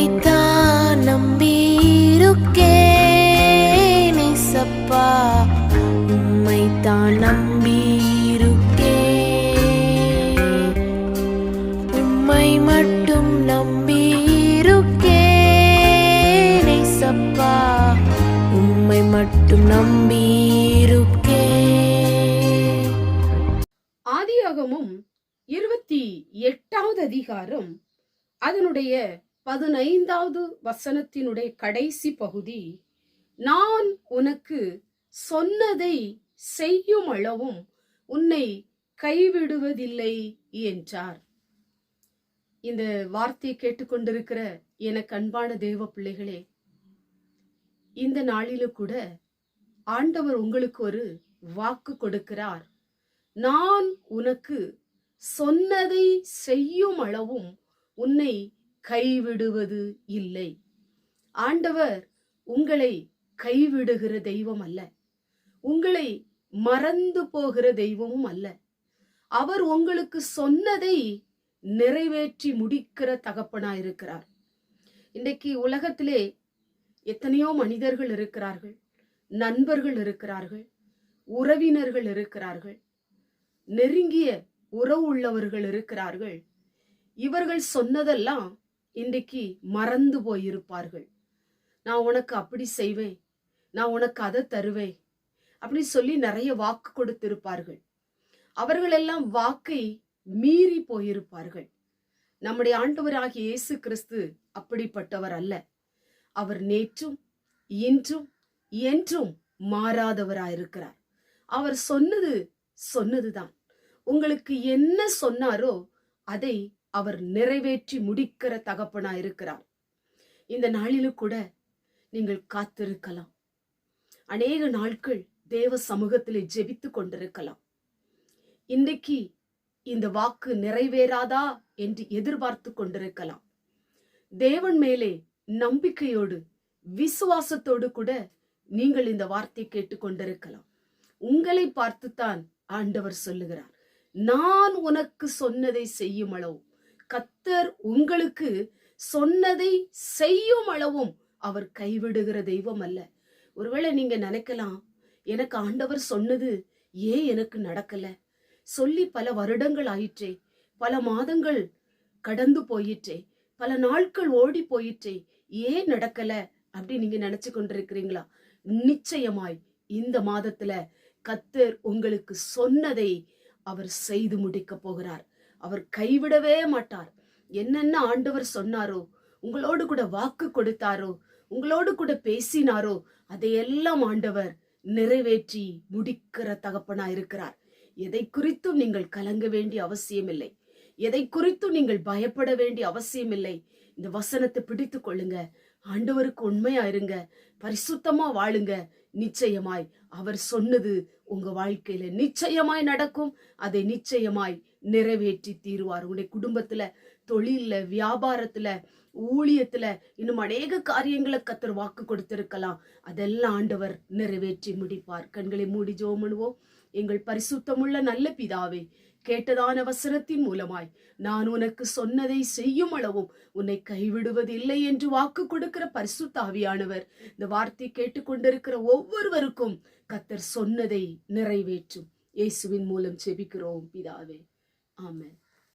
உம்மைத்தான் நம்பியிருக்கேன் ஏசப்பா உம்மைத்தான் நம்பியிருக்கேன் உம்மை மட்டும் நம்பியிருக்கேன் சப்பா. உம்மை மட்டும் நம்பியிருக்கேன் ஆதியாகமும் இருபத்தி எட்டாவது அதிகாரம் அதனுடைய பதினைந்தாவது வசனத்தினுடைய கடைசி பகுதி நான் உனக்கு சொன்னதை செய்யும் அளவும் உன்னை கைவிடுவதில்லை என்றார். இந்த வார்த்தையை கேட்டுக்கொண்டிருக்கிற எனக்கு அன்பான தேவ பிள்ளைகளே இந்த நாளிலும் கூட ஆண்டவர் உங்களுக்கு ஒரு வாக்கு கொடுக்கிறார். நான் உனக்கு சொன்னதை செய்யும் அளவும் உன்னை கைவிடுவது இல்லை. ஆண்டவர் உங்களை கைவிடுகிற தெய்வம் அல்ல. உங்களை மறந்து போகிற தெய்வமும் அல்ல. அவர் உங்களுக்கு சொன்னதை நிறைவேற்றி முடிக்கிற தகப்பனாயிருக்கிறார். இன்றைக்கு உலகத்திலே எத்தனையோ மனிதர்கள் இருக்கிறார்கள் நண்பர்கள் இருக்கிறார்கள் உறவினர்கள் இருக்கிறார்கள் நெருங்கிய உறவு உள்ளவர்கள் இருக்கிறார்கள். இவர்கள் சொன்னதெல்லாம் இன்றைக்கு மறந்து போயிருப்பார்கள். நான் உனக்கு அப்படி செய்வேன். நான் உனக்கு அதை தருவேன். அப்படி சொல்லி நிறைய வாக்கு கொடுத்திருப்பார்கள். அவர்களெல்லாம் வாக்கை மீறி போயிருப்பார்கள். நம்முடைய ஆண்டவராகிய இயேசு கிறிஸ்து அப்படிப்பட்டவர் அல்ல. அவர் நேற்றும் இன்றும் என்றும் மாறாதவராயிருக்கிறார். அவர் சொன்னது சொன்னதுதான். உங்களுக்கு என்ன சொன்னாரோ அதை அவர் நிறைவேற்றி முடிக்கிற தகப்பனா இருக்கிறார். இந்த நாளிலும் கூட நீங்கள் காத்திருக்கலாம். அநேக நாட்கள் தேவ சமூகத்திலே ஜெபித்து கொண்டிருக்கலாம். இன்றைக்கு இந்த வாக்கு நிறைவேறாதா என்று எதிர்பார்த்து கொண்டிருக்கலாம். தேவன் மேலே நம்பிக்கையோடு விசுவாசத்தோடு கூட நீங்கள் இந்த வார்த்தை கேட்டுக்கொண்டிருக்கலாம் உங்களை பார்த்துத்தான் ஆண்டவர் சொல்லுகிறார். நான் உனக்கு சொன்னதை செய்யும் அளவு கத்தர் உங்களுக்கு சொன்னதை செய்யும் அளவும் அவர் கைவிடுகிற தெய்வம் அல்ல. ஒருவேளை நீங்க நினைக்கலாம் எனக்கு ஆண்டவர் சொன்னது ஏன் எனக்கு நடக்கல? சொல்லி பல வருடங்கள் ஆயிற்றே பல மாதங்கள் கடந்து போயிற்றே பல நாட்கள் ஓடி போயிற்றே ஏன் நடக்கல அப்படி நீங்க நினைச்சு கொண்டிருக்கிறீங்களா? நிச்சயமாய் இந்த மாதத்துல கத்தர் உங்களுக்கு சொன்னதை அவர் செய்து முடிக்க போகிறார். அவர் கைவிடவே மாட்டார். என்னென்ன ஆண்டவர் சொன்னாரோ உங்களோடு கூட வாக்கு கொடுத்தாரோ உங்களோடு கூட பேசினாரோ அதையெல்லாம் ஆண்டவர் நிறைவேற்றி முடிக்கிற தகப்பனா இருக்கிறார். எதை குறித்தும் நீங்கள் கலங்க வேண்டிய அவசியமில்லை. எதை குறித்தும் நீங்கள் பயப்பட வேண்டிய அவசியமில்லை. இந்த வசனத்தை பிடித்து கொள்ளுங்க. ஆண்டவருக்கு உண்மையா இருங்க. பரிசுத்தமா வாழுங்க. நிச்சயமாய் அவர் சொன்னது உங்க வாழ்க்கையில நிச்சயமாய் நடக்கும். அதை நிச்சயமாய் நிறைவேற்றி தீருவார். உங்களுடைய குடும்பத்துல தொழிலில் வியாபாரத்துல ஊழியத்துல இன்னும் அநேக காரியங்களை கத்தர் வாக்கு கொடுத்திருக்கலாம். அதெல்லாம் ஆண்டவர் நிறைவேற்றி முடிப்பார். கண்களை மூடி ஜோமனுவோம் எங்கள் பரிசுத்தமுள்ள நல்ல பிதாவே கேட்டதான வசனத்தின் மூலமாய் நான் உனக்கு சொன்னதை செய்யும் அளவும் உன்னை கைவிடுவதில்லை என்று வாக்கு கொடுக்கிற பரிசுத்தாவியானவர் இந்த வார்த்தை கேட்டுக்கொண்டிருக்கிற ஒவ்வொருவருக்கும் கத்தர் சொன்னதை நிறைவேற்றும். இயேசுவின் மூலம் செபிக்கிறோம் பிதாவே. Amen.